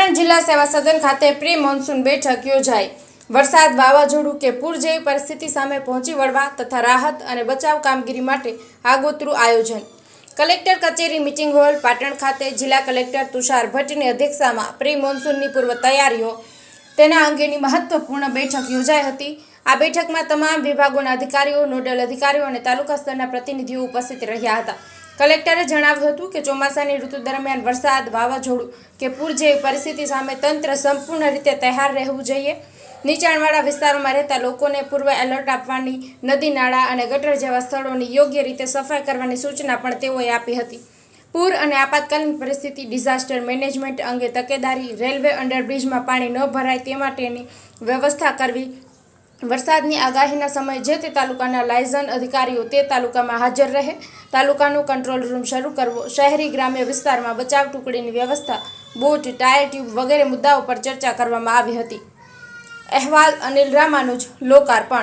સેવા સદન ખાતે પ્રી મોન્સૂન બેઠક યોજાઈ. વરસાદ વાવાઝોડું કે પૂર જેવી પરિસ્થિતિ સામે પહોંચી વળવા તથા રાહત અને બચાવ કામગીરી માટે આગોતરું આયોજન. કલેક્ટર કચેરી મિટિંગ હોલ, પાટણ ખાતે જિલ્લા કલેક્ટર તુષાર ભટ્ટની અધ્યક્ષતામાં પ્રી મોન્સૂનની પૂર્વ તૈયારીઓ તેના અંગેની મહત્વપૂર્ણ બેઠક યોજાઈ હતી. આ બેઠકમાં તમામ વિભાગોના અધિકારીઓ, નોડલ અધિકારીઓ અને તાલુકા સ્તરના પ્રતિનિધિઓ ઉપસ્થિત રહ્યા હતા. કલેક્ટરે જણાવ્યું હતું કે ચોમાસાની ઋતુ દરમિયાન વરસાદ, વાવાઝોડું કે પૂર જેવી પરિસ્થિતિ સામે તંત્ર સંપૂર્ણ રીતે તૈયાર રહેવું જોઈએ. નીચાણવાળા વિસ્તારોમાં રહેતા લોકોને પૂર્વ એલર્ટ આપવાની, નદી, નાળા અને ગટર જેવા સ્થળોની યોગ્ય રીતે સફાઈ કરવાની સૂચના પણ તેઓએ આપી હતી. પૂર અને આપાતકાલીન પરિસ્થિતિ, ડિઝાસ્ટર મેનેજમેન્ટ અંગે તકેદારી, રેલવે અંડરબ્રિજમાં પાણી ન ભરાય તે માટેની વ્યવસ્થા કરવી વરસાદની આગાહીના સમયે જે તે તાલુકાના લાયઝન અધિકારીઓ તે તાલુકામાં હાજર રહે, તાલુકાનો કંટ્રોલ રૂમ શરૂ કરવો, શહેરી ગ્રામ્ય વિસ્તારમાં બચાવ ટુકડીની વ્યવસ્થા, બોટ, ટાયર ટ્યુબ વગેરે મુદ્દાઓ પર ચર્ચા કરવામાં આવી હતી. અહેવાલ અનિલ રામાનુજ, લોકાર્પણ.